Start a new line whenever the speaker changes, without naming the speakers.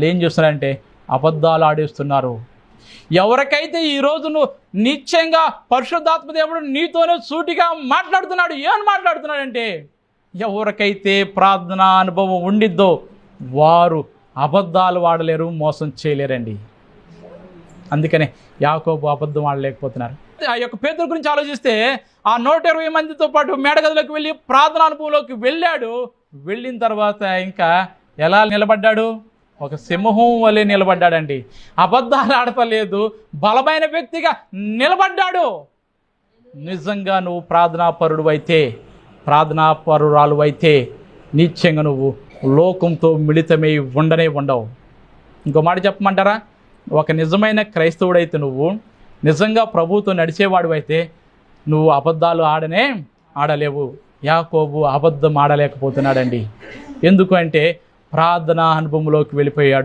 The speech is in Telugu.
వాళ్ళు ఏం చేస్తున్నారంటే అబద్ధాలు ఆడేస్తున్నారు. ఎవరికైతే ఈరోజు నువ్వు నిత్యంగా పరిశుద్ధాత్మ దేవుడు నీతోనే సూటిగా మాట్లాడుతున్నాడు ఏమని మాట్లాడుతున్నాడంటే ఎవరికైతే ప్రార్థన అనుభవం ఉండిద్దో వారు అబద్ధాలు వాడలేరు మోసం చేయలేరండి. అందుకనే యాకోబు అబద్ధం ఆడలేకపోతున్నారు. ఆ యొక్క పేదల గురించి ఆలోచిస్తే ఆ నూట ఇరవై మందితో పాటు మేడగదిలోకి వెళ్ళి ప్రార్థన అనుభవంలోకి వెళ్ళాడు. వెళ్ళిన తర్వాత ఇంకా ఎలా నిలబడ్డాడు? ఒక సింహం వలె నిలబడ్డాడండి. అబద్ధాలు ఆడతలేదు. బలమైన వ్యక్తిగా నిలబడ్డాడు. నిజంగా నువ్వు ప్రార్థనాపరుడు అయితే ప్రార్థనాపరురాలు అయితే నిత్యంగా నువ్వు లోకంతో మిళితమై ఉండనే ఉండవు. ఇంకో మాట చెప్పమంటారా? ఒక నిజమైన క్రైస్తవుడైతే నువ్వు నిజంగా ప్రభువుతో నడిచేవాడు అయితే నువ్వు అబద్ధాలు ఆడనే ఆడలేవు. యాకోబు అబద్ధం ఆడలేకపోతున్నాడండి. ఎందుకు అంటే ప్రార్థనా అనుభవంలోకి వెళ్ళిపోయాడు.